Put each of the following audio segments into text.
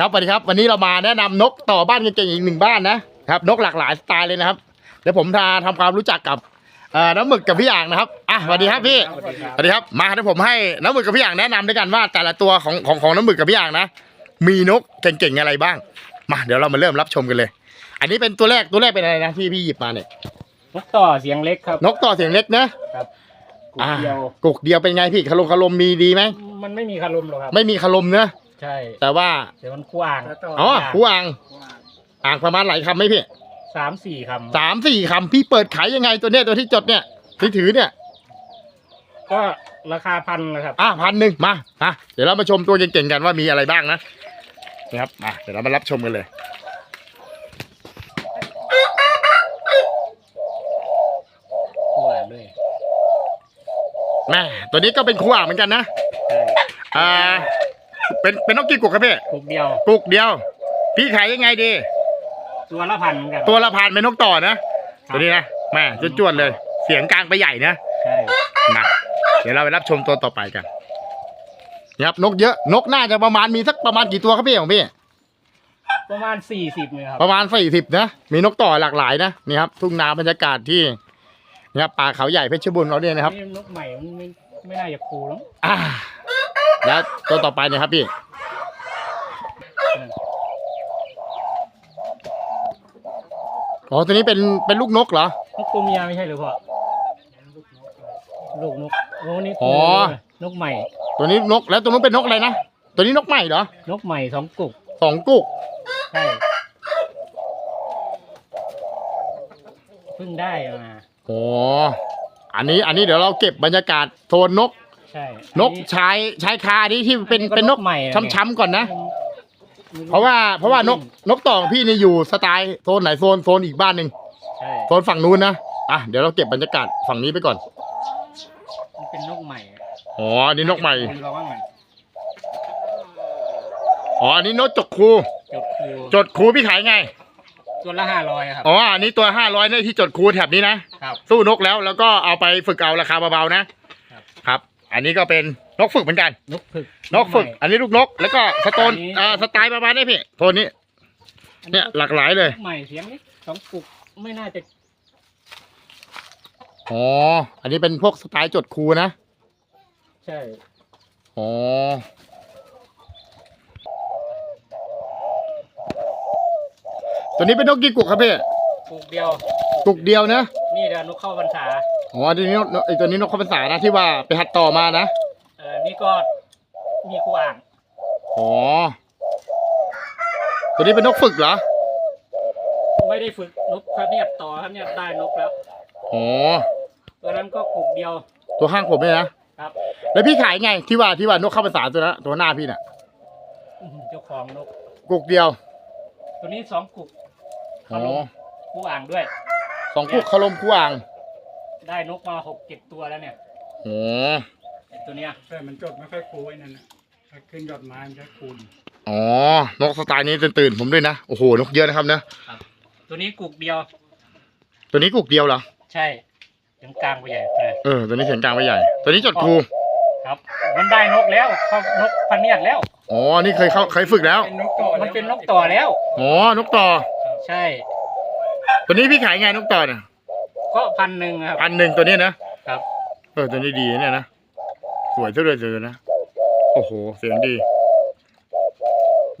ครับสวัสดีครับ วันนี้เรามาแนะนำนกต่อบ้านเก่งๆอีกหนึ่งบ้านนะครับ นกหลากหลายสไตล์เลยนะครับ เดี๋ยวผมพาทำความรู้จักกับเอ่อน้ำหมึกกับพี่อ่างนะครับอะสวัสดีครับพี่สวัสดีครับมาเดี๋ยวผมให้น้ำหมึกกับพี่อ่างแนะนำด้วยกันว่า แต่ละตัวของของของน้ำหมึกกับพี่อ่างนะมีนกเก่งๆอะไรบ้าง มาเดี๋ยวเรามาเริ่มรับชมกันเลย อันนี้เป็นตัวแรกตัวแรกเป็นอะไรนะที่พี่หยิบมาเนี่ยนกต่อเสียงเล็กครับ นกต่อเสียงเล็กนะกลุ่มเดียวอะกุกเดียวเป็นไงพี่คารมคารมมีดีไหมมันไม่มีคารมหรอกครับไม่มีคารมเนอะ ใช่แต่ว่าแต่มันกว้างอ๋อหูอ่างอ่างประมาณหลายคำไหมพี่สามสี่คสามสี่คำพี่เปิดขายยังไงตัวเนี้ยตัวที่จดเนี่ยที่ถือเนี่ยำก็ราคาพันนะครับอะพันหนึ่งมาอะเดี๋ยวเรามาชมตัวเก่งๆกันว่ามีอะไรบ้างนะนะครับมาเดี๋ยวเรามารับชมกันเลยกว้างด้วยแม่ตัวนี้ก็เป็นคู่อ่างเหมือนกันนะใช่อ่า เป็นเป็นนกกี่กุกครับพี่กลุ่มเดียวกุกเดียว พี่ขายยังไงดี ตัวละพันเหมือนกันตัวละพันเป็นนกต่อนะตัวนี้นะแม่จวดๆเลย เสียงกลางไปใหญ่นะใช่มาเดี๋ยวเราไปรับชมตัวต่อไปกันนี่ครับนกเยอะนกน่าจะประมาณมีสักประมาณกี่ตัวครับพี่ของพี่ประมาณสี่สิบเลยครับประมาณสี่สิบนะมีนกต่อหลากหลายนะนี่ครับทุ่งนาบรรยากาศที่นี่ครับป่าเขาใหญ่เพชรบุรีเราเนี่ยนะครับนี่นกใหม่มันไม่ไม่น่าจะคูลแล้วอ่า แล้วตัวต่อไปเนะครับพี่อ๋อตัวนี้เป็นเป็นลูกนกเหรอ นกตัวเมียไม่ใช่หรือเปล่าลูกนกโอ้นี่อ๋อ นกใหม่ ตัวนี้นกแล้วตัวนู้นเป็นนกอะไรนะตัวนี้นกใหม่เหรอนกใหม่สองกุกสองกุกใช่เพิ่งได้มา อ๋ออันนี้อันนี้เดี๋ยวเราเก็บบรรยากาศโซนนก ใช่นกชายชายคานี้ที่เป็นเป็นนกใหม่ช้ำๆก่อนนะ เพราะว่าเพราะว่านกนกต่อของพี่นี่อยู่สไตล์โซนไหนโซนโซนอีกบ้านหนึ่งใช่โซนฝั่งนู้นนะอะเดี๋ยวเราเก็บบรรยากาศฝั่งนี้ไปก่อนมันเป็นนกใหม่อ๋ออันนี้นกใหม่ดูเราว่าไงอ๋ออันนี้นกจกคูจดคูจดคูพี่ขายไงตัวละห้าร้อยครับอ๋ออันนี้ตัวห้าร้อยเนี่ยที่จดคูแถบนี้นะครับสู้นกแล้วแล้วก็เอาไปฝึกเอาราคาเบาๆนะครับครับ อันนี้ก็เป็นนกฝึกเหมือนกัน นกฝึกนกฝึกใหม่อันนี้ลูกนก แล้วก็สโตนอันนี้อ่าสไตล์ประมาณนี้พี่โทนนี้ อัเนี่ยหลากหลายเลย นกใหม่เสียงนี้สองกุกไม่น่าจะอ๋อ อันนี้เป็นพวกสไตล์จดคูนะ ใช่อ๋อ ตัวนี้เป็นนกกี่กุกครับพี่กุกเดียว กุกเดียวนะ นี่เดี๋ยวนกเข้าพรรษา อ๋อตัวนี้นกไอตัวนี้นกข้าวพรรษานะที่ว่าไปหัดต่อมานะเออนี่ก็มีคู่อ่างอ๋อตัวนี้เป็นนกฝึกเหรอไม่ได้ฝึกนกเขาเนี่ยต่อครับเนี่ยได้นกแล้วอ๋อตัวนั้นก็กุกเดียว ตัวข้างผมเนี่ยนะครับ แล้วพี่ขายไงที่ว่าที่ว่านกข้าวพรรษาตัวนั้นตัวหน้าพี่น่ะอื้อหือเจ้าของนก กุกเดียวตัวนี้สองกุกอ๋อคู่อ่างด้วย สองกุกคารมคู่อ่าง ได้นกมาหกเจ็ดตัวแล้วเนี่ยอ๋อไอ้ตัวเนี้ยแต่มันจดไม่ค่อยคูไอ้นั่นนะถ้าขึ้นยอดไม้มันจะคูณอ๋อนกสไตล์นี้ตื่นๆผมด้วยนะโอ้โหนกเยอะนะครับนะตัวนี้กุกเดียว ตัวนี้กุกเดียวเหรอใช่ถึงกลางไปใหญ่เลยเออตัวนี้เสียงกลางไม่ใหญ่ ตัวนี้จดครูครับ มันได้นกแล้วเข้านกพันเนียดแล้วอ๋อนี่เคยเข้าเคยฝึกแล้วเป็นนกต่อมันเป็นนกต่อแล้วอ๋อนกต่อ ใช่ ตัวนี้พี่ขายไงนกต่อเนี่ย ก็พันหนึ่งครับ พันหนึ่งตัวนี้นะครับ เออตัวนี้ดีนะเนี่ยนะสวยซะด้วยเจอนะโอ้โห เสียงดี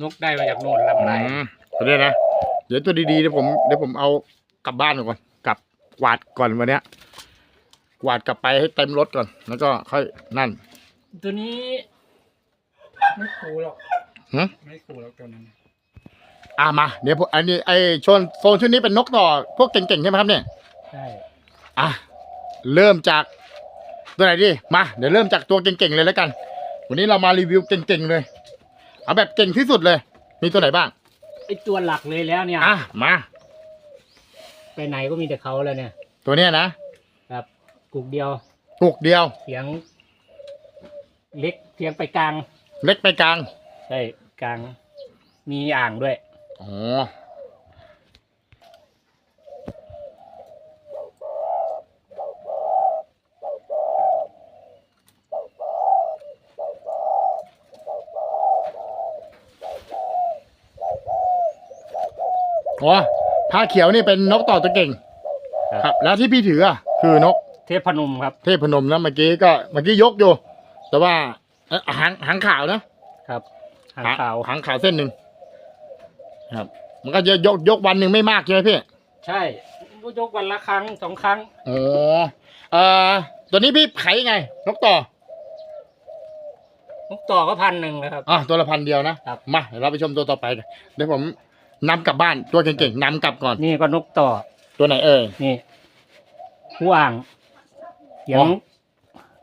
นกได้มาจากโน่นลำไรอืมตัวนี้นะเดี๋ยวตัวดีๆเดี๋ยวผมเดี๋ยวผมเอากลับบ้านก่อนกลับกวาดก่อนวันเนี้ยกวาดกลับไปให้เต็มรถก่อน แล้วก็ค่อยนั่น ตัวนี้ ไม่คูหรอกหึ ไม่คูหรอกตัวนั้นอ่ามาเดี๋ยวผมอันนี้ไอโซนโซนชุดนี้เป็นนกต่อพวกเก่งๆใช่ไหมครับเนี่ย ใช่อะเริ่มจากตัวไหนดีมาเดี๋ยวเริ่มจากตัวเก่งๆเลยแล้วกัน วันนี้เรามารีวิวเก่งๆเลย เอาแบบเก่งที่สุดเลย มีตัวไหนบ้างไอตัวหลักเลยแล้วเนี่ยอะมาไปไหนก็มีแต่เขาแล้วเนี่ย ตัวเนี้ยนะครับกุกเดียวปุกเดียว เสียง เล็กเสียงไปกลาง เล็กไปกลาง ใช่กลาง มีอ่างด้วยอ๋อ อ๋อผ้าเขียวนี่เป็นนกต่อตัวเก่งครับ แล้วที่พี่ถืออะคือนกเทพพนมครับเทพพนมนะเมื่อกี้ก็เมื่อกี้ยกอยู่ แต่ว่าเอ๊ะหางหางขาวนะครับหางขาวหางขาวเส้นหนึ่งครับ มันก็จะยกยกวันหนึ่งไม่มากใช่ไหมพี่ใช่ยกวันละครั้งสองครั้ง อ๋อเอ่อตัวนี้พี่ขายยังไง นกต่อ นกต่อก็พันหนึ่งนะครับ อะตัวละพันเดียวนะครับ มาเดี๋ยวเราไปชมตัวต่อไปกันเดี๋ยวผม นำกลับบ้านตัวเก่งๆนำกลับก่อน นี่ก็นกต่อ ตัวไหนเอ่ย นี่ผู้อ่างเสียอ๋งอ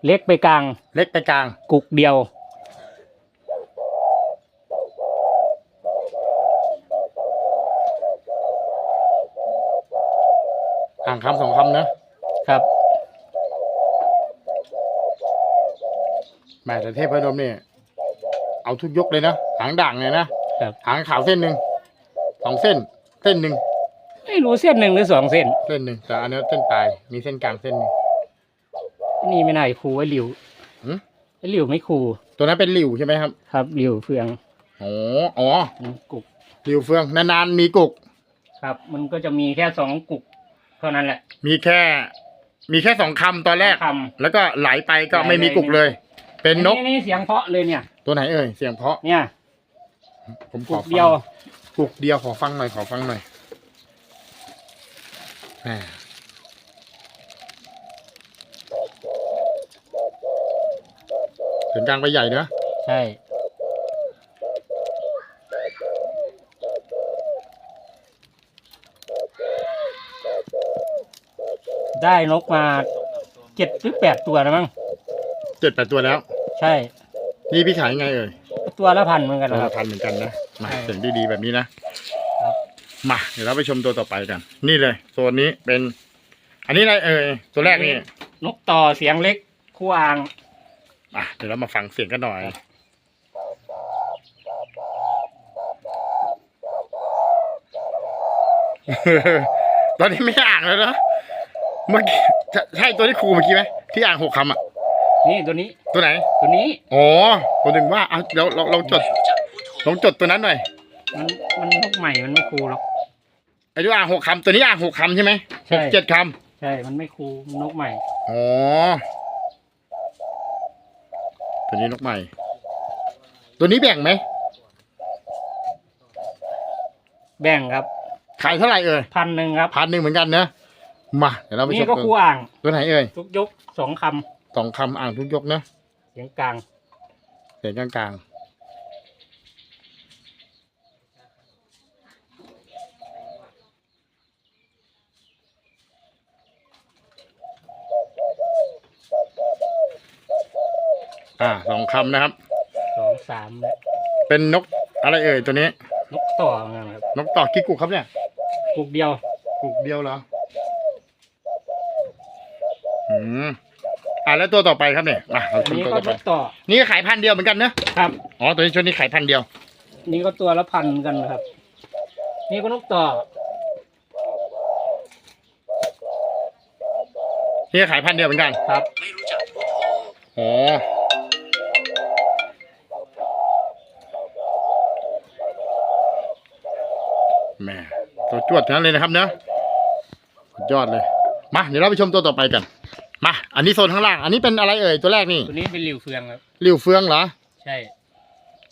เล็กไปกลาง เล็กไปกลาง กุกเดียว อ่างคำสองคำนะครับแหม่แต่เทพพนมเนี่ยเอาทุกยกเลยนะ หางด่างเลยนะครับ หางขาวเส้นหนึ่ง สองเส้น เส้นหนึ่งไม่รู้เส้นหนึ่งหรือสองเส้น เส้นหนึ่งแต่อันนี้เส้นปลายมีเส้นกลางเส้นหนึ่งนี่ไม่น่าจะครูไว้หลิวหืมไอ้หลิวไม่ครูตัวนั้นเป็นหลิวใช่ไหมครับครับหลิวเฟืองอ๋ออ๋อกุกหลิวเฟืองนานๆมีกุก ครับ มันก็จะมีแค่สองกุก เท่านั้นแหละ มีแค่ มีแค่สองคำตอนแรกคแล้วก็ไหลไปก็ไม่มีกุกเลยำเป็นนกนี่เสียงเพราะเลยเนี่ย ตัวไหนเอ่ยเสียงเพราะเนี่ย ผมขกุอกฟังเดียว กุกเดียวขอฟังหน่อยขอฟังหน่อยแหมเสียงกลางไปใหญ่เนอะใช่ ได้นกมาเจ็ดหรือแปดตัวนะมั้งเจ็ดแปดตัวแล้ว ใช่ นี่พี่ขายยังไงเอ่ยตัวละพันเหมือนกันตัวนะคละรับพันเหมือนกันนะ มาใช่เสียงดีๆแบบนี้นะครับมาเดี๋ยวเราไปชมตัวต่อไปกัน นี่เลยโซนนี้เป็น อันนี้อะไรเอ่ยตัวแรกนี่นกต่อเสียงเล็กคู่อ่างอะเดี๋ยวเรามาฟังเสียงกันหน่อยตอนนี้ไม่อ่างแล้วนะเมื่อกี้ใช่ใช่ตัวที่ครูเมื่อกี้ไหมที่อ่างหกคำอะนี่ตัวนี้ ตัวไหน ตัวนี้อ๋อผมถึงว่าเอาเดี๋ยวเราเราจด ลองจดตัวนั้นหน่อย มันมันนกใหม่มันไม่คูหรอกไอ้ที่อ่างหกคำตัวนี้อ่างหกคำใช่ไหมใช่หกเจ็ดคใช่ มันไม่คูมันนกใหม่ำอ๋อ ตัวนี้นกใหม่ ตัวนี้แบ่งไหม แบ่งครับขายเท่าไหร่เอ่ยพันหนึ่งครับพันหนึ่งเหมือนกันนะมาเดี๋ยวเราไปชนี่มก็ตัวคู่อ่างตัวไหนเอ่ยทุกยกสองคสองคำอ่างทุกยกนะำเสียงกลางเสียงกลางๆ อ่าสองคำนะครับ สองสามและเป็นนกอะไรเอ่ยตัวนี้ นกต่อเหมือนกันครับนกต่อกี่กุกครับเนี่ยกุกเดียวกุกเดียวเหรออืมอ่าแล้วตัวต่อไปครับเนี่ยมาเราอัชนมนี้ตัวก็ต่อนไป กต่อนี่ก็ขายพันเดียวเหมือนกันนะครับ อ๋อตัวนี้ชุดนี้ขายพันเดียว นี่ก็ตัวละพันกันนะครับ นี่ก็นกต่อนี่ก็ขายพันเดียวเหมือนกันครับอ๋อแห จวดทั้งนั้นเลยนะครับเนอะสุดยอดเลยมาเดี๋ยวเราไปชมตัวต่อไปกันมาอันนี้โซนข้างล่าง อันนี้เป็นอะไรเอ่ยตัวแรกนี่ตัวนี้เป็นหลิวเฟืองครับหลิวเฟืองเหรอใช่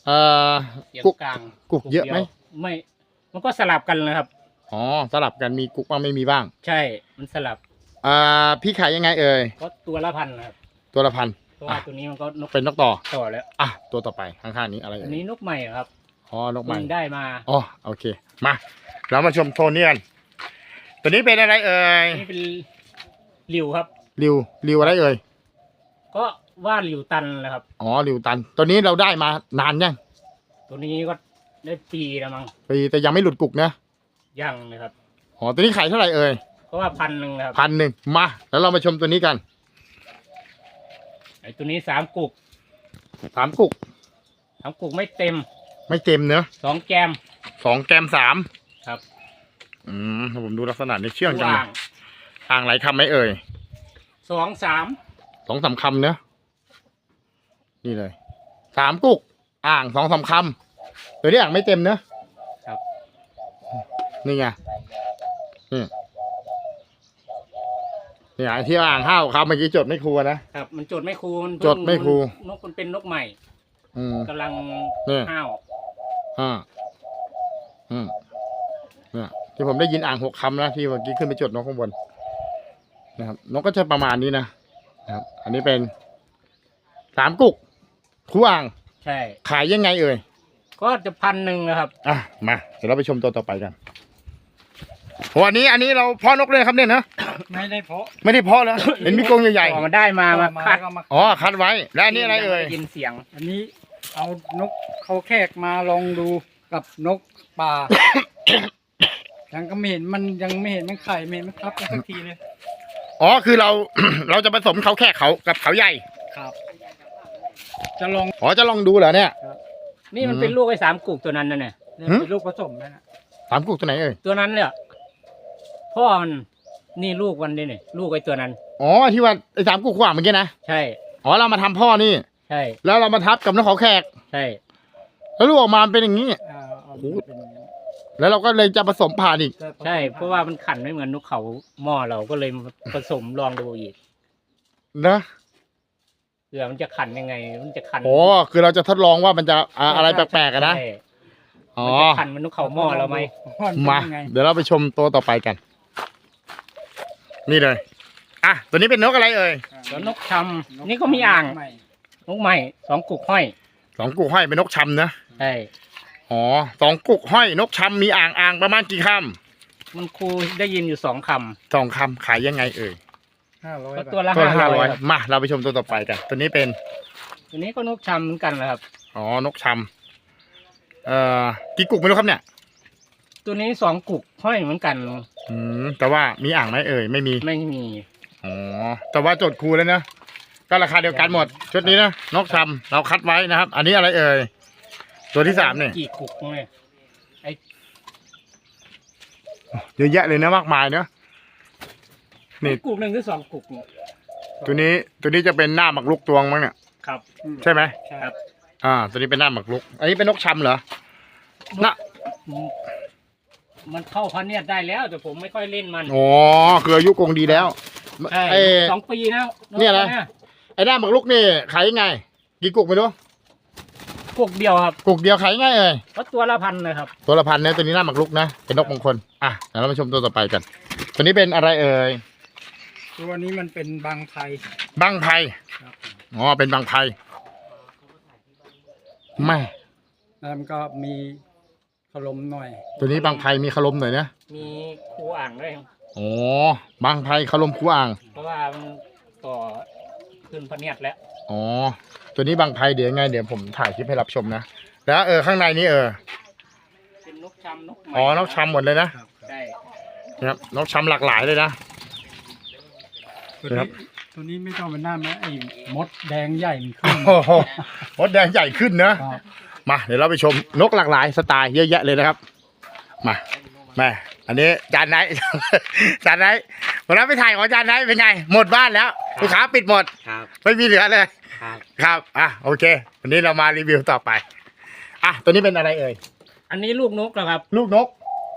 เอ่อเสียงกุกกลางกุกเยอะไหมดีวไม่ มันก็สลับกันนะครับอ๋อสลับกันมีกุ๊กบ้างไม่มีบ้าง ใช่ มันสลับอ่าพี่ขายยังไงเอ่ยก็ตัวละพันนะครับตัวละพันเพราะว่าตัวนี้มันก็นกเป็นนกต่อต่อแล้วอะตัวต่อไปข้างๆนี้อะไรอัเอ่นยนี้นกใหม่ครับอ๋อนกใหม่เพิ่งได้มาอ๋อโอเคมา เรามาชมโทนนี้กัน ตัวนี้เป็นอะไรเอ่ยนี่เป็นหลิวครับ ริวริวอะไรเอ่ย ก็ว่าหลิวตันแหละครับ อ๋อริวตัน ตัวนี้เราได้มานานยัง ตัวนี้ก็ได้ปีแล้วมั้งปีแต่ยังไม่หลุดกุกนะยังนะครับ อ๋อ ตัวนี้ขายเท่าไหร่เอ่ยเพราะว่าพันหนึ่งนะครับพันหนึ่งมา แล้วเรามาชมตัวนี้กันไอ้ตัวนี้สามกุกสามกุกสามกุกไม่เต็ม ไม่เต็มเนอะสองแกมสองแกมสาม ครับอืมผมดูลักษณะในเชื่องจังเลว่ายงอ่างไหลคำไหมเอ่ยสองสามสองสามคำเนอะนี่เลยสามกุก อ่างสองสามคำตัวนี้อ่างไม่เต็มเนอะครับ นี่ไงนี่นี่ไงที่อ่างห้าวเขาเมื่อกี้จดไม่ครูนะครับ มันจดไม่คูมันจดไม่คูนกมันเป็นนกใหม่ อืมกำลังเนี่ยห้าวอ่าอืมเนี่ยที่ผมได้ยินอ่างหกคำนะที่เมื่อกี้ขึ้นไปจดนกข้างบนนะครับนกก็จะประมาณนี้นะนะครับ อันนี้เป็นสามกุกคู่อ่างใช่ ขายยังไงเอ่ยก็จะพันหนึ่งนะครับ อะมาเดี๋ยวเราไปชมตัวต่อไปกันวันนี้อันนี้เราเพาะนกเลยครับเนี่ยนะไม่ได้เพาะไม่ได้เพาะแล้วเห็นมีกรงใหญ่พอมันได้มามามาคัดก็มาๆอ๋อคัดไว้ แล้วอันนี้อะไรเอ่ยด้ยินเสียง อันนี้เอานกเขาแขกมาลองดูกับนกป่า ยังก็ไม่เห็นมันยังไม่เห็นมันไข่ไม่เห็นมันครับกันสักทีเลยอ๋อคือเรา เราจะผสมเขาแค่เขากับเขาใหญ่ครับ จะลอง อ๋อจะลองดูเหรอเนี่ย นี่มันอืมเป็นลูกไอ้สามกุกตัวนั้นน่ะเนี่ยเนี่ยหึเป็นลูกผสมนะนะสามกุกตัวไหนเอ่ยตัวนั้นเนี่ยพ่อมันนี่ลูกมันนี่เนี่ยลูกไอ้ตัวนั้น อ๋อที่ว่าไอ้สามกุกขวางเมื่อกี้นะใช่ อ๋อเรามาทำพ่อนี่ ใช่ แล้วเรามาทับกับนกเขาแขกใช่ แล้วลูกออกมาเป็นอย่างนี้ อ่าเอาโอ้โหเป็นอย่างนั้น แล้วเราก็เลยจะผสมผ่านอีกแต่ผสมใช่ เพราะว่ามันขันไม่เหมือนนกเขาหม้อเราก็เลยมาผสมลองดูอีกนะ เผื่อมันจะขันยังไง มันจะขันโอ้คือเราจะทดลองว่ามันจะอ่าอะไรแปลกๆกันนะ ใช่อ๋อ มันจะขันเหมันนกเขาหม้อเราไหมว่นเป็นมายังไงเดี๋ยวเราไปชมตัวต่อไปกัน นี่เลย อะ ตัวนี้เป็นนกอะไรเอ่ย แล้วนกชำนี่ก็มีอ่างใหม่นกใหม่สองกุกห้อย สองกุกห้อยเป็นนกชำนะ ใช่ อ๋อสองกุกห้อยนกชำมีอ่างอ่างประมาณกี่คมันครูได้ยินอยู่สองคำสองคำขายยังไงเอ่ยห้าร้อยำก็บาทตัวละตัวละห้าห้าร้ร้ออยยครับมาเราไปชมตัวต่อไปกันตัวนี้เป็นตัวนี้ก็นกชำเหมือนกันแหละครับ อ๋อนกชำเอ่อกี่กุกไม่รู้ครับเนี่ยตัวนี้สองกุกห้อยเหมือนกันอืมแต่ว่ามีอ่างไหมเอ่ยไม่มีไม่มีอ๋อแต่ว่าจดครูแล้วนะก็ราคาเดียวกันหมดชุดนี้นะนกชำเราคัดไว้นะครับ อันนี้อะไรเอ่ย ตัวที่สามเนี่ยกี่กุกเนี่ยไอ้เยอะแยะเลยนะมากมายเนอะนี่กุกหนึ่งหรือสองกุกเนี่ยตัวนี้ตัวนี้จะเป็นหน้าหมักลุกตวงมั้งเนี่ยครับใช่ไหมใช่ครับ อ่า ตัวนี้เป็นหน้าหมักลุก อันนี้เป็นนกชำเหรอน่ะมันเข้าพันเนียดได้แล้ว แต่ผมไม่ค่อยเล่นมันอ๋อคืออายุกงดีแล้วใช่ไอ้สองปีแล้วเนี่ยนะไอ้หน้าหมักลุกนี่ขายยังไงกี่กุกไม่รู้ กุกเดียวครับกุกเดียวขายยังไงเอ่ยก็ตัวละพันเลยครับตัวละพันเนี่ยตัวนี้หน้าหมักลุกนะเป็นนกมงคลอะเดี๋ยวเรามาชมตัวต่อไปกัน ตัวนี้เป็นอะไรเอ่ยตัวนี้มันเป็นบางไทยบังไพครับอ๋อเป็นบังไพไม่ แล้วมันก็มีขลมหน่อย ตัวนี้บังไพมีคารมหน่อยนะมีครูอ่างด้วยอ๋อบังไพคารมคูอ่าง เพราะว่ามันต่อขึ้นพันเนียดแล้ว อ๋อ ตัวนี้บางไพเดี๋ยวยังไง เดี๋ยวผมถ่ายคลิปให้รับชมนะ แล้วเออข้างในนี้เออ เป็นนกชำนกใหม่อ๋อนกชำหมดเลยนะใช่นะครับนกชำหลากหลายเลยนะ ตัวครันี้บ ตัวนี้ไม่ต้องเป็นหน้านะไอ้มดแดงใหญ่มันขึ้นโอ้โหมดแดงใหญ่ขึ้นนะ ครับมา เดี๋ยวเราไปชมนกหลากหลายสไตล์เยอะแยะเลยนะครับ มาแม่อันนี้จานไหน จานไหนวันนั้นไปถ่ายของจานไหนเป็นไง หมดบ้านแล้ว ลูกค้าปิดหมด ครับ ไม่มีเหลือเลย ครับ ครับอะโอเค วันนี้เรามารีวิวต่อไปอะตัวนี้เป็นอะไรเอ่ยอันนี้ลูกนกเหรอครับ ลูกนก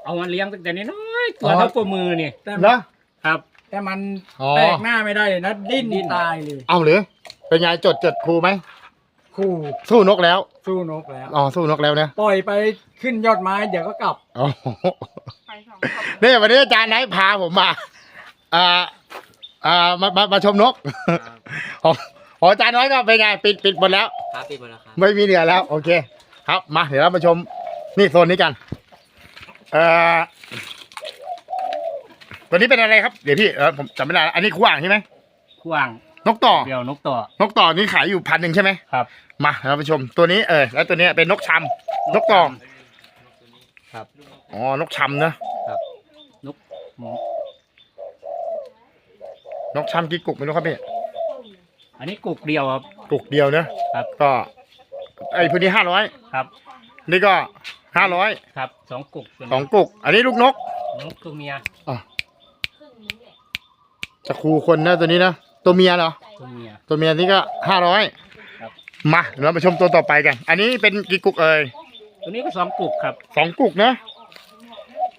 เอามาเลี้ยงตั้งแต่นี้น้อยตัอ๋วอเท่าตัวมือนี่แต่เหรอ ครับ แต่มันอ๋อ แตกหน้าไม่ได้เลยนะดิ้นดิ้นตายเลยเอาหรือ เป็นไงจดจดครูไหมคู่สู้นกแล้วสู้นกแล้ว อ๋อสู้นกแล้วนะปล่อยไปขึ้นยอดไม้เดี๋ยวก็กลับ อ๋อนี่วันนี้อาจารย์ไหนพาผมมาอ่า อ่ามามามาชมนกของของอาจารย์น้อยก็เป็นไงปิดปิดหมดแล้ว ครับปิดหมดแล้วครับ ไม่มีเหลือแล้ว โอเค ครับมาเดี๋ยวเรามาชมนี่โซนนี้กันเอ่อตัวนี้เป็นอะไรครับเดี๋ยวพี่เออผมจำไม่ได้แล้วอันนี้คู่อ่างใช่ไหมขวางนกต่อ เดียวนกต่อ นกต่อนี่ขายอยู่พันหนึ่งใช่ไหมครับ มาเราไปชมตัวนี้เออแล้วตัวนี้เป็นนกชำนกต่อครับ อ๋อนกชำเนอะนกหมู นกชำกี่กุกไม่รู้ครับพี่อันนี้กุกเดียวครับ กุกเดียวเนอะครับ ก็ ไอ้พื้นที่ห้าร้อยครับ นี่ก็ห้าร้อยครับสองกุกเป็นสองกุก อันนี้ลูกนก นกตัวเมียจะคูคนนะตัวนี้นะตัวเมียเหรอตัวเมียตัวเมียนี่ก็ห้าร้อยครับมาเดี๋ยวเราไปชมตัวต่อไปกัน อันนี้เป็นกี่กุกเอ่ยตัวนี้ก็สองกุกครับสองกุกนะ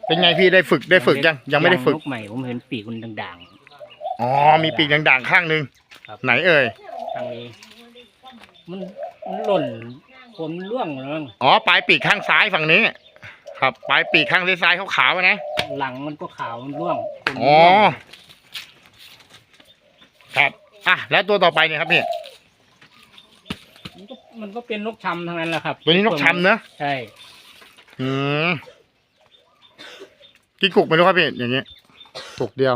เป็นไงพี่ได้ฝึกได้ฝึกยังยังไม่ได้ฝึกนกใหม่ผมเห็นปีกมันด่าง อ๋อ มีปีกด่างๆข้างหนึงครับ ไหนเอ่ยๆทางนี้ มันมันหล่นผมร่วงเลยมั้งอ๋อ ปลายปีกข้างซ้ายฝั่งนี้ ครับ ปลายปีกข้างซ้ายๆขาวๆนะ หลังมันก็ขาวมันร่วงผมอ๋อ ร่วงครับ อะ แล้วตัวต่อไปเนี่ยครับพี่ มันก็มันก็เป็นนกชำทั้งนั้นแหละครับตัวนี้นกชำเนอะใช่อืมกี่กุกไม่รู้ครับพี่ อย่างเงี้ยกุกเดียว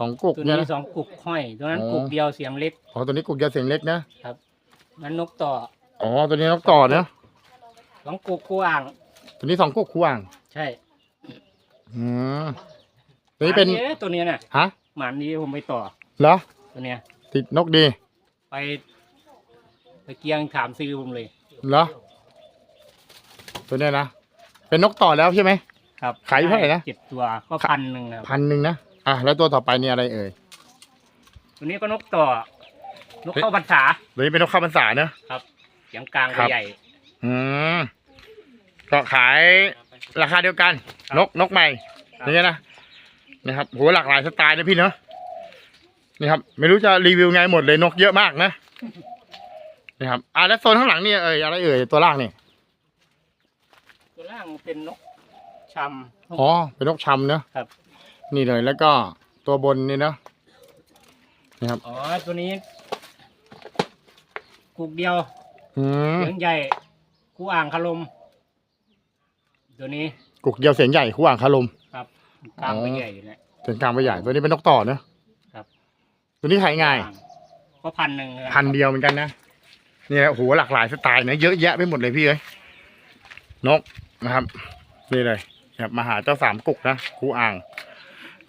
สองกุกตัวเนี่ยนี้นะสองกุกห้อยตัวนั้นอ๋อกุกเดียวเสียงเล็กอ๋อตัวนี้กุกเดียวเสียงเล็กนะนั้นนกต่ออ๋อตัวนี้นกต่อเนอะสองกุกกูอ่าง ตัวนี้สองกุกคู่อ่าง ใช่อืมตัวนี้เป็นหมาดีะตัวเนี้ยน่ะฮะหมานนี้ผมไปต่อเหรอตัวเนี้ย ติดนกดี ไป ไปเกียงถามซื้อผมเลยเหรอตัวเนี้ยนะเป็นนกต่อแล้วใช่ไหมครับขายอยู่เท่าไหร่นะเจ็ดตัวก็พันหนึ่งครับพันหนึ่งนะ อะแล้วตัวต่อไปนี่อะไรเอ่ยตัวนี้ก็นกต่อนกเข้าพรรษาตัวนี้เป็นนกข้าวพรรษาเนอะเสียงกลางครับใหญ่ อืมก็ขายราคาเดียวกัน ครับนกนกใหม่ครับ อย่างเงี้ยนะนะครับโหหลากหลายสไตล์นะพี่เนาะนี่ครับ ไม่รู้จะรีวิวไงหมดเลยนกเยอะมากนะนี่ครับ อะแล้วโซนข้างหลังนี่เอ่ยอะไรเอ่ยตัวล่างนี่ตัวล่างเป็นนกชำ อ๋อเป็นนกชำเนอะครับ นี่เลยแล้วก็ตัวบนนี่เนอะนี่ครับอ๋อตัวนี้กุกเดียวอืมเสียงใหญ่กูอ่างคารมตัวนี้กุกเดียวเสียงใหญ่คู่อ่างคารม กลางอ๋อไปใหญ่อยู่นะเสียงกลางไปใหญ่ตัวนี้เป็นนกต่อเนอะครับ ตัวนี้ขายง่าย ก็พันหนึ่งะครับพันเดียวเหมือนกันนะเนี่ยโอ้โหหลากหลายสไตล์นะเยอะแยะไปหมดเลยพี่เอ้ยนกนะครับ นี่เลยนะครับมาหาเจ้าสามกุกนะครูอ่าง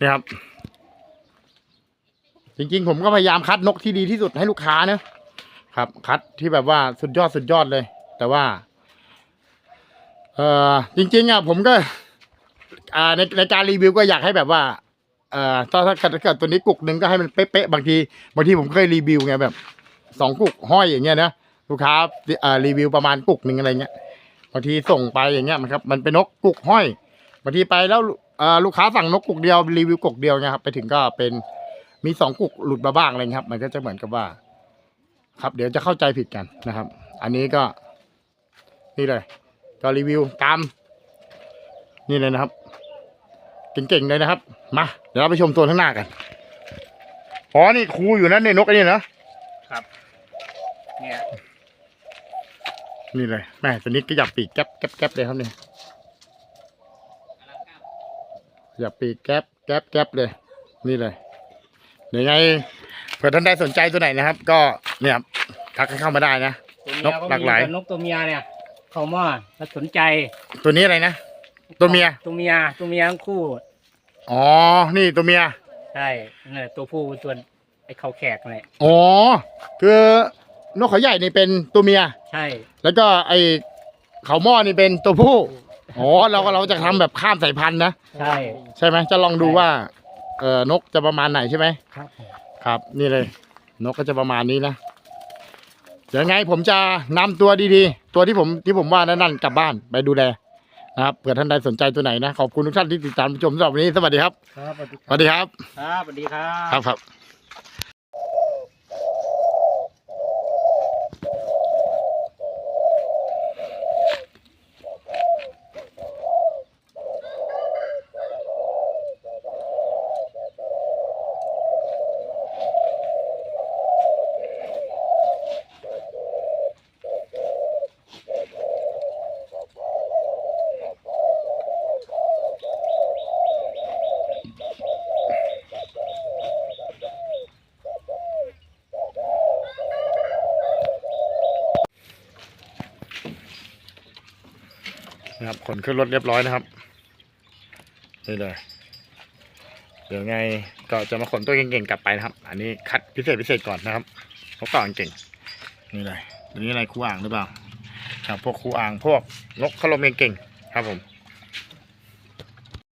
นี่ครับ จริงๆ ผมก็พยายามคัดนกที่ดีที่สุดให้ลูกค้านะครับ คัดที่แบบว่าสุดยอดสุดยอดเลย แต่ว่า เออจริง ๆอะผมก็อ่าในในการรีวิวก็อยากให้แบบว่าเอ่อถ้าถ้าเกิดเกิดตัวนี้กุกหนึ่งก็ให้มันเป๊ะๆบางทีบางทีผมเคยรีวิวไงแบบสองกุกห้อยอย่างเงี้ยนะลูกค้าเอ่อรีวิวประมาณกุกหนึ่งอะไรเงี้ยบางทีส่งไปอย่างเงี้ยมันครับ มันเป็นนกกุกห้อยบางทีไปแล้ว ลูกค้าสั่งนกกุกเดียวรีวิวกุกเดียวเงี้ยครับไปถึงก็เป็นมีสองกุกหลุดมาบ้างอะไรเงี้ยครับ มันก็จะเหมือนกับว่า ครับเดี๋ยวจะเข้าใจผิดกันนะครับ อันนี้ก็ นี่เลย ก็รีวิวตาม นี่เลยนะครับเก่งๆเลยนะครับ มาเดี๋ยวเราไปชมตัวข้างหน้ากันอ๋อนี่ครูอยู่นั่นในนกไอ้นี่เนอะเนี่ยนี่เลยแม่ตัวนี้ก็หยับปีกแก๊บแก๊บแก๊บเลยครับเนี่ย หยับปีกแก๊บแก๊บแก๊บเลย นี่เลยเดี๋ยวไงเผื่อท่านใดสนใจตัวไหนนะครับ ก็เนี่ยครับทักกันเข้ามาได้นะตัวนเมียกก็หลากมีหลายแต่นกตัวเมียเนี่ย เขามาถ้าสนใจ ตัวนี้อะไรนะ ตัวเมีย ตัวเมีย ตัวเมียทั้งคู่ อ๋อ นี่ตัวเมีย ใช่เนี่ยตัวผู้ตัวไอ้เขาแขกเลยอ๋อ คือนกเขาใหญ่นี่เป็นตัวเมีย ใช่ แล้วก็ไอเขาหม้อนี่เป็นตัวผู้ อ๋อเราก็เราจะทำแบบข้ามสายพันธุ์นะ ใช่ ใช่ไหมจะลองดูว่าเออนกจะประมาณไหนใช่ไหมครับครับ นี่เลย นกก็จะประมาณนี้นะเดี๋ยวไงผมจะนำตัวดีๆ ตัวที่ผมที่ผมว่านั่นๆกลับบ้านไปดูแลนะครับเผื่อท่านใดสนใจตัวไหนนะขอบคุณทุกท่านที่ติดตามชมสำหรับวันนี้สวัสดีครับครับสวัสดีสวัสดีครับ ครับสวัสดีครัครับบครับ นะครับขนขึ้นรถเรียบร้อยนะครับนี่เลยเดี๋ยวไงก็จะมาขนตัวเก่งๆกลับไปนะครับ อันนี้คัดพิเศษพิเศษก่อนนะครับเขาต่อเก่งนี่เลยตัวนี้อะไรคูอ่างหรือเปล่าครับพวกคูอ่างพวกนกขลมเก่งๆครับผม